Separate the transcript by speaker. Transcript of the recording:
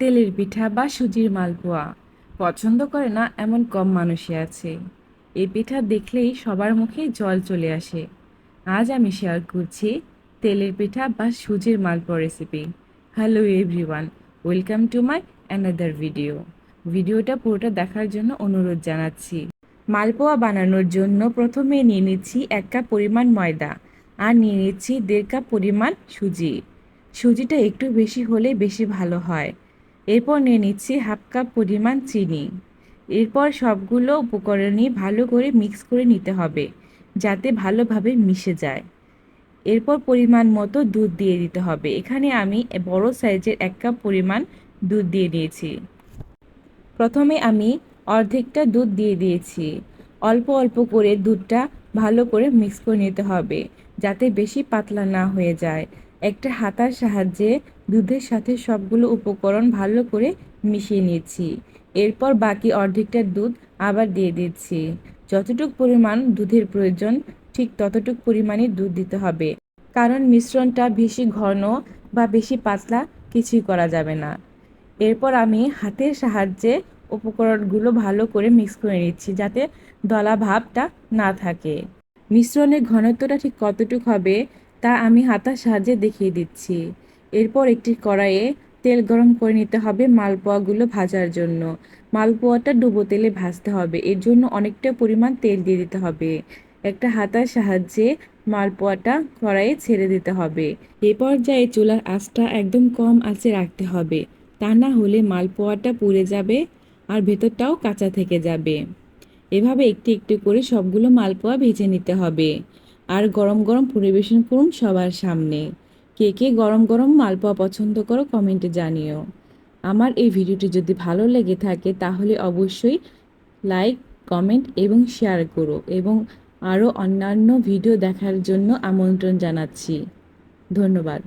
Speaker 1: তেলের পিঠা বা সুজির মালপোয়া। পছন্দ করে না এমন কম মানুষই আছে। এই পিঠা দেখলেই সবার মুখে জল চলে আসে। আজ আমি শেয়ার করছি তেলের পিঠা বা সুজির মালপোয়া recipe hello everyone welcome to my another video ভিডিওটা পুরোটা দেখার জন্য অনুরোধ জানাচ্ছি। মালপোয়া বানানোর জন্য প্রথমে নিয়ে নিচ্ছি এক কাপ পরিমাণ ময়দা আর নিয়ে নিচ্ছি দেড় কাপ পরিমাণ সুজি। সুজিটা একটু বেশি হলে বেশি ভালো হয়। এরপর নিয়ে নিচ্ছি হাফ কাপ পরিমাণ চিনি। এরপর সবগুলো উপকরণই ভালো করে মিক্স করে নিতে হবে, যাতে ভালোভাবে মিশে যায়। এরপর পরিমাণ মতো দুধ দিয়ে দিতে হবে। এখানে আমি বড় সাইজের এক কাপ পরিমাণ দুধ দিয়ে দিয়েছি। প্রথমে আমি অর্ধেকটা দুধ দিয়ে দিয়েছি। অল্প অল্প করে দুধটা ভালো করে মিক্স করে নিতে হবে, যাতে বেশি পাতলা না হয়ে যায়। একটা হাতার সাহায্যে দুধের সাথে সবগুলো উপকরণ ভালো করে মিশিয়ে নিয়েছি। এরপর বাকি অর্ধেকটা দুধ আবার দিয়ে দিচ্ছি। যতটুক পরিমাণ দুধের প্রয়োজন, ঠিক ততটুক পরিমাণে দুধ দিতে হবে। কারণ মিশ্রণটা বেশি ঘন বা বেশি পাতলা কিছুই করা যাবে না। এরপর আমি হাতের সাহায্যে উপকরণগুলো ভালো করে মিক্স করে নিচ্ছি যাতে দলা ভাবটা না থাকে। মিশ্রণের ঘনত্বটা ঠিক কতটুক হবে তা আমি হাতার সাহায্যে দেখিয়ে দিচ্ছি। এরপর একটি কড়াইয়ে তেল গরম করে নিতে হবে মালপোয়াগুলো ভাজার জন্য। মালপোয়াটা ডুবো তেলে ভাজতে হবে। এর জন্য অনেকটা পরিমাণ তেল দিয়ে দিতে হবে। একটা হাতার সাহায্যে মালপোয়াটা কড়াইয়ে ছেড়ে দিতে হবে। এ পর্যায়ে চুলার আঁচটা একদম কম আঁচে রাখতে হবে। তা না হলে মালপোয়াটা পুড়ে যাবে আর ভেতরটাও কাঁচা থেকে যাবে। এভাবে একটি একটু করে সবগুলো মালপোয়া ভেজে নিতে হবে। আর গরম গরম পরিবেশন করুন সবার সামনে। কে কে গরম গরম মালপোয়া পছন্দ করো কমেন্টে জানিও। আমার এই ভিডিওটি যদি ভালো লেগে থাকে তাহলে অবশ্যই লাইক কমেন্ট এবং শেয়ার করো এবং আরও অন্যান্য ভিডিও দেখার জন্য আমন্ত্রণ জানাচ্ছি। ধন্যবাদ।